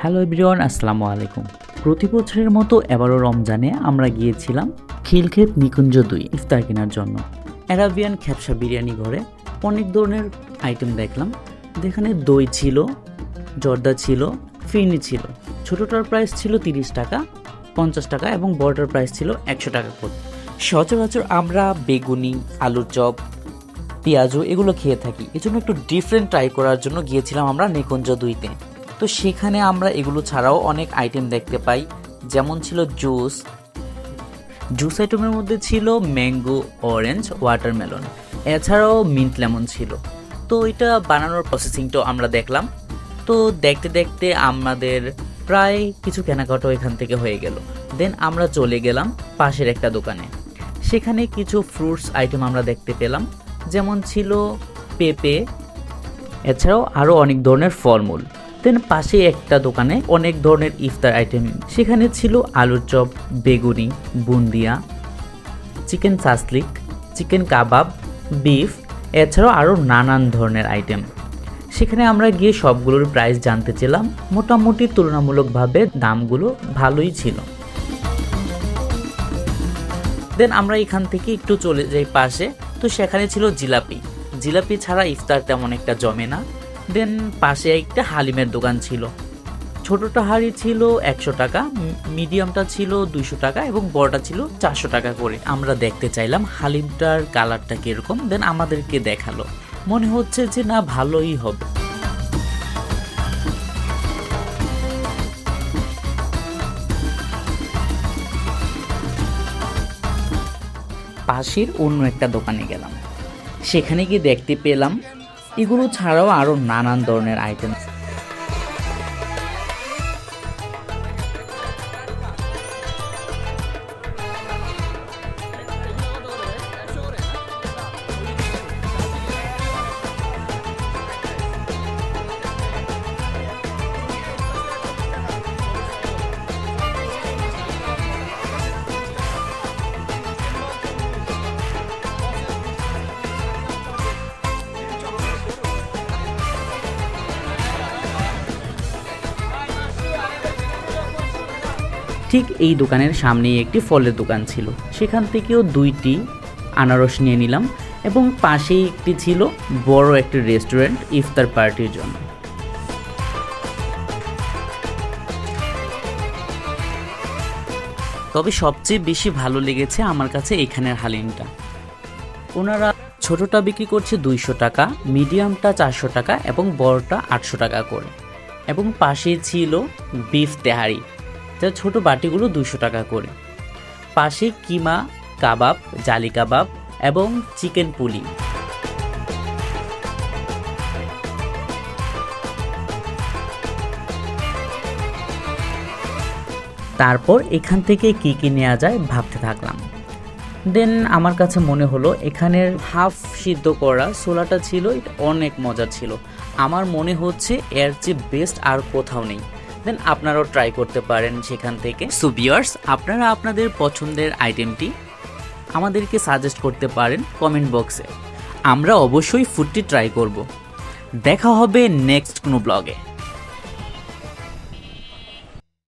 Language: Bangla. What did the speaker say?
হ্যালো এভরিওয়ান, আসসালামু আলাইকুম। প্রতি বছরের মতো এবারও রমজানে আমরা গিয়েছিলাম খিলক্ষেত নিকুঞ্জ দুই ইফতার কেনার জন্য। অ্যারাবিয়ান খ্যাপসা বিরিয়ানি ঘরে অনেক ধরনের আইটেম দেখলাম। যেখানে দই ছিল, জর্দা ছিল ফিরনি ছিল। ছোটোটার প্রাইস ছিল তিরিশ টাকা, পঞ্চাশ টাকা এবং বড়টার প্রাইস ছিল একশো টাকা করে। সচরাচর আমরা বেগুনি, আলুর চপ, পেঁয়াজু এগুলো খেয়ে থাকি। এজন্য একটু ডিফারেন্ট ট্রাই করার জন্য গিয়েছিলাম আমরা নিকুঞ্জ দুইতে। তো সেখানে আমরা এগুলো ছাড়াও অনেক আইটেম দেখতে পাই। যেমন ছিল জুস জুস আইটেমের মধ্যে ছিল ম্যাঙ্গো অরেঞ্জ ওয়াটারমেলন এছাড়াও মিন্ট লেমন ছিল। তো এটা বানানোর প্রসেসিংটাও আমরা দেখলাম। তো দেখতে দেখতে আমাদের প্রায় কিছু কেনাকাটাও এখান থেকে হয়ে গেল। দেন আমরা চলে গেলাম পাশের একটা দোকানে। সেখানে কিছু ফ্রুটস আইটেম আমরা দেখতে পেলাম। যেমন ছিল পেঁপে। এছাড়াও আরও অনেক ধরনের ফলমূল। দেন পাশে একটা দোকানে অনেক ধরনের ইফতার আইটেম। সেখানে ছিল আলুর চপ, বেগুনি, bundiya, chicken shashlik, chicken kebab, beef, এছাড়াও আরও নানান ধরনের আইটেম। সেখানে আমরা গিয়ে সবগুলোর প্রাইস জানতে চেলাম। মোটামুটি তুলনামূলকভাবে দামগুলো ভালোই ছিল। দেন আমরা এখান থেকে একটু চলে যাই পাশে। তো সেখানে ছিল জিলাপি। জিলাপি ছাড়া ইফতার তেমন একটা জমে না। দেন পাশে একটা হালিমের দোকান ছিল। ছোটটা হাড়ি ছিল একশো টাকা মিডিয়ামটা ছিল দুইশো টাকা এবং বড়টা ছিল চারশো টাকা করে। আমরা দেখতে চাইলাম হালিমটার কালারটা কীরকম, দেন আমাদেরকে দেখাল। মনে হচ্ছে যে না, ভালোই হবে। পাশের অন্য একটা দোকানে গেলাম। সেখানে গিয়ে দেখতে পেলাম এগুলো ছাড়াও আরও নানান ধরনের আইটেম ঠিক এই দোকানের সামনেই একটি ফলের দোকান ছিল। সেখান থেকেও দুইটি আনারস নিয়ে নিলাম এবং পাশেই একটি ছিল বড় একটি রেস্টুরেন্ট ইফতার পার্টির জন্য। তবে সবচেয়ে বেশি ভালো লেগেছে আমার কাছে এখানের হালিমটা। ওনারা ছোটটা বিক্রি করছে দুইশো টাকা, মিডিয়ামটা চারশো টাকা এবং বড়টা আটশো টাকা করে। এবং পাশে ছিল বিফ তেহারি। যা ছোট বাটিগুলো দুশো টাকা করে। পাশে কিমা, কাবাব, জালি কাবাব এবং চিকেন পুলি। তারপর এখান থেকে কি কি নেওয়া যায় ভাবতে থাকলাম। দেন আমার কাছে মনে হলো এখানের হাফ সিদ্ধ করা ছোলাটা ছিল অনেক মজা ছিল। আমার মনে হচ্ছে এর চেয়ে বেস্ট আর কোথাও নেই। দেন আপনারাও ট্রাই করতে পারেন সেখান থেকে। সো ভিউয়ার্স আপনারা আপনাদের পছন্দের আইটেমটি আমাদেরকে সাজেস্ট করতে পারেন কমেন্ট বক্সে আমরা অবশ্যই ফুডটি ট্রাই করব। দেখা হবে নেক্সট কোনো ব্লগে